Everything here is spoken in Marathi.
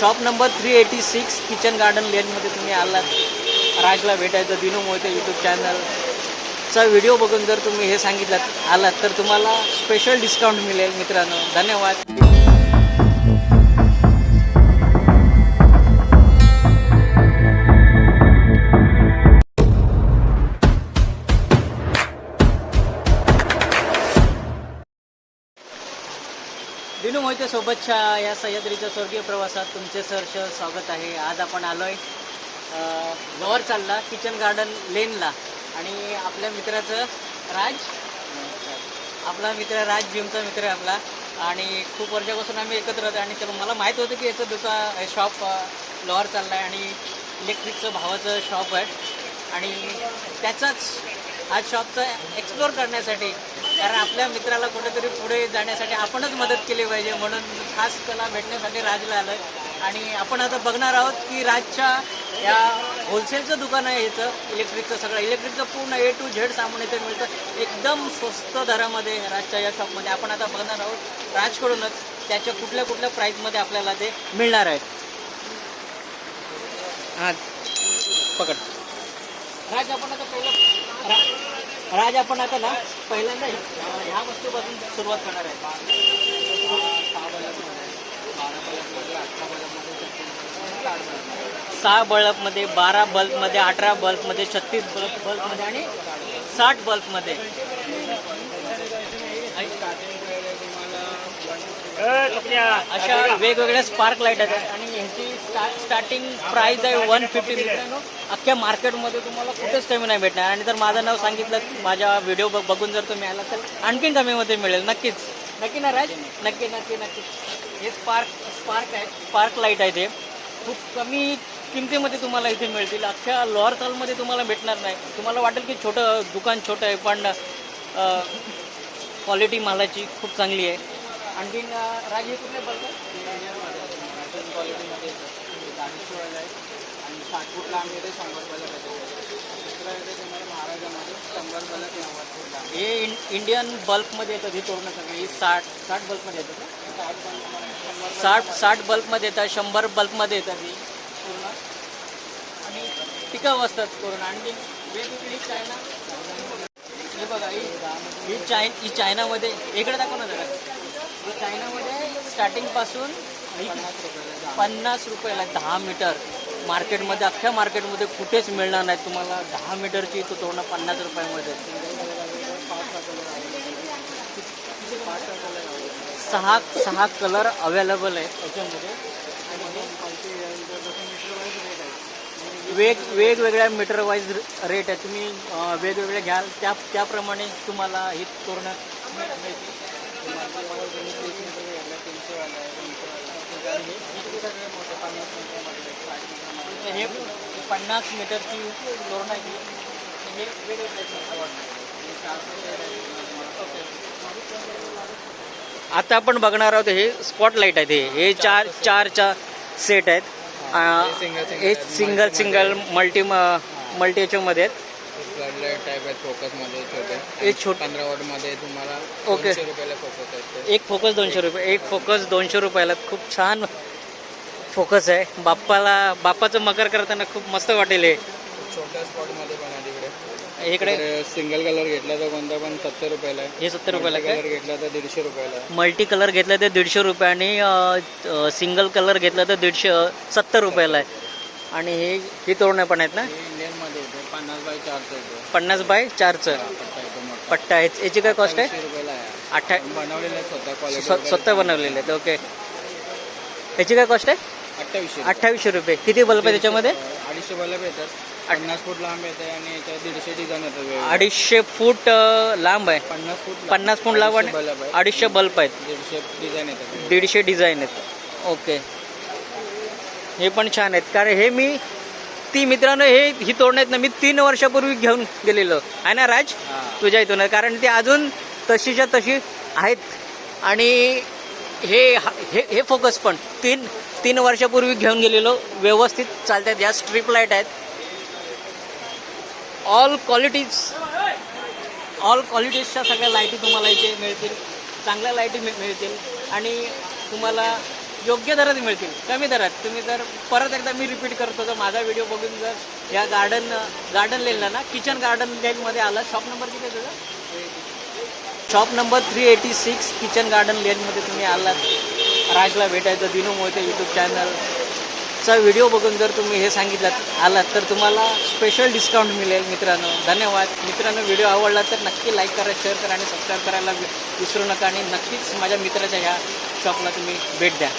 Shop number three eighty six kitchen garden लेनमध्ये तुम्ही आलात. राजला भेटायचं दिनू मोहिते यूट्यूब चॅनलचा व्हिडिओ बघून जर तुम्ही हे सांगितलं आलात तर तुम्हाला स्पेशल डिस्काउंट मिळेल मित्रांनो. धन्यवाद. विनू मोहिते सोबतच्या या सह्याद्रीच्या स्वर्गीय प्रवासात. तुमचे सहर्ष स्वागत आहे. आज आपण आलोय आहे लोअर चालला किचन गार्डन लेनला. आणि आपल्या मित्राचं राज आपला मित्र राज जिमचा मित्र आहे आपला. आणि खूप वर्षापासून आम्ही एकत्र होतो आणि तर मला माहीत होतं की याचं दुका शॉप लोअर चालला आहे आणि इलेक्ट्रिकचं भावाचं शॉप आहे. आणि त्याचाच आज शॉपचा एक्सप्लोअर करण्यासाठी कारण आपल्या मित्राला कुठेतरी पुढे जाण्यासाठी आपणच मदत केली पाहिजे म्हणून खास त्याला भेटण्यासाठी राजला आलं आणि आपण आता बघणार आहोत की राजच्या या होलसेलचं दुकान आहे याचं इलेक्ट्रिकचं सगळं. इलेक्ट्रिकचं पूर्ण ए टू झेड सामान इथे मिळतं. एकदम स्वस्त दरामध्ये राजच्या या शॉपमध्ये आपण आता बघणार आहोत राजकडूनच त्याच्या कुठल्या कुठल्या प्राईजमध्ये आपल्याला ते मिळणार आहे. हां पकड. राज आपण आता पहिलं राज आपण आता ना पहिल्यांदा ह्या- वस्तूपासून सुरुवात करणार आहे. सहा बल्बमध्ये बारा बल्बमध्ये अठरा बल्बमध्ये छत्तीस बल्ब बल्बमध्ये आणि साठ बल्बमध्ये. अशा वेगवेगळ्या स्पार्क लाइट आहेत आणि ह्याची स्टार्टिंग प्राइस आहे वन फिफ्टी मित्रांनो. अख्ख्या मार्केटमध्ये तुम्हाला कुठेच कमी नाही भेटणार. आणि जर माझं नाव सांगितलं माझ्या व्हिडिओ बघून जर तुम्ही आला तर आणखीन कमीमध्ये मिळेल. नक्कीच. नक्की ना राज? नक्की नक्की नक्की. हे स्पार्क स्पार्क आहे. स्पार्क लाइट आहे ते. खूप कमी किमतीमध्ये तुम्हाला इथे मिळतील. अख्ख्या लोअर तालमध्ये तुम्हाला भेटणार नाही. तुम्हाला वाटेल की छोटं दुकान छोटं आहे पण क्वालिटी मालाची खूप चांगली आहे. आणखीन राज हे कुठले बल्ब आणि साठ फूट लांब येते शंभर बल्ब येते दुसरं येते तुम्हाला महाराजामध्ये शंभर बल्ब नव्वद फूट लांब हे इन इंडियन बल्बमध्ये येतात ही तोरणं सगळी. साठ साठ बल्बमध्ये येतात ना? साठ शंभर साठ साठ बल्बमध्ये येतात शंभर बल्बमध्ये येतात ही. पूर्ण. आणि टिकाऊ असतात पूर्ण आणखी वेगवेगळी चायना हे बघा ही ही चाय ही चायनामध्ये इकडे दाखव ना जरा. ही चायनामध्ये स्टार्टिंगपासून ही पन्नास रुपयाला दहा मीटर. मार्केटमध्ये अख्ख्या मार्केटमध्ये कुठेच मिळणार नाही. तुम्हाला दहा मीटरची तो तोरणं पन्नास रुपयामध्ये. सहा सहा कलर अवेलेबल आहेत त्याच्यामध्ये. वेग वेगवेगळ्या मीटर वाईज रेट आहे. तुम्ही वेगवेगळे घ्याल. त्या त्याप्रमाणे तुम्हाला ही तोरणं मिळतील. हे पन्नास मीटरची तोरणं आहे ही. आता आपण बघणार आहोत हे स्पॉट लाइट आहेत हे हे चार चारच्या सेट आहेत हे. सिंगल सिंगल मल्टी मल्टी याच्यामध्ये आहेत फ्लडलाईट टाईप आहेत फोकसमध्ये छोटे. छोट- पंधरा वॉटमध्ये तुम्हाला ओके. दोनशे रुपयाला फोकस आहेत एक फोकस दोनशे रुपये. एक फोकस दोनशे रुपयाला. खूप छान फोकस आहे. बाप्पाला बाप्पाचं मकर करताना खूप मस्त वाटेल हे. छोट्या स्पॉटमध्ये पण आहे तिकडे. इकडे? सिंगल कलर घेतला तर कोणता पण सत्तर रुपयाला आहे. हे सत्तर रुपयाला काय कलर घेतला तर दीडशे रुपयाला आहे. मल्टी कलर घेतला तर दीडशे रुपये आणि सिंगल कलर घेतला तर दीडशे सत्तर रुपयाला आहे. आणि हे ही तोरणं पण आहेत ना? हे पन्नास बाय चारचं पन्नास बाय चारचं. पट्टा आहे याची काय कॉस्ट आहे? अठ्ठा बनवलेले स्वतः स्वतः बनवलेले आहेत ओके याची काय कॉस्ट आहे? अठ्ठावीसशे अठ्ठावीसशे रुपये. किती बल्ब आहे त्याच्यामध्ये? अडीचशे बल्ब येतात. पन्नास फूट लांब येते आणि दीडशे डिझाईन येतात. अडीचशे फूट लांब आहे. पन्नास फूट. पन्नास फूट लांब आणि अडीचशे बल्ब आहे अडीचशे बल्ब आहेत. दीडशे डिझाईन येतात. दीडशे डिझाईन आहेत. ओके हे पण छान आहेत. कारण हे मी ती मित्रांनो हे ही तोडणं आहेत ना मी तीन वर्षापूर्वी घेऊन गेलेलो. आहे ना राज. तुझ्या इथून. कारण ते अजून तशीच्या तशी आहेत. आणि हे हे हे फोकस पण. तीन तीन वर्षापूर्वी घेऊन गेलेलो. व्यवस्थित चालतात. या स्ट्रीप लाइट आहेत. ऑल क्वालिटीज ऑल क्वालिटीजच्या सगळ्या लाईटी तुम्हाला इथे मिळतील. चांगल्या लाईटी मिळ- मिळतील. आणि तुम्हाला योग्य दरात मिळतील कमी दरात. तुम्ही जर परत एकदा मी रिपीट करतो तर माझा व्हिडिओ बघून जर या गार्डन गार्डन लेनला ना किचन गार्डन लेनमध्ये आला शॉप नंबर किती आहे तुझा? Shop number three eighty six kitchen garden लेनमध्ये तुम्ही आलात. राजला भेटायचं दिनू मोहिते यूट्यूब चा व्हिडिओ बघून जर तुम्ही हे सांगितलं आलात तर तुम्हाला स्पेशल डिस्काउंट मिळेल मित्रांनो. धन्यवाद. मित्रांनो व्हिडिओ आवडला तर नक्की लाईक करा शेअर करा आणि सबस्क्राईब करायला वि- विसरू नका आणि नक्कीच माझ्या मित्राच्या ह्या शॉपला तुम्ही भेट द्या.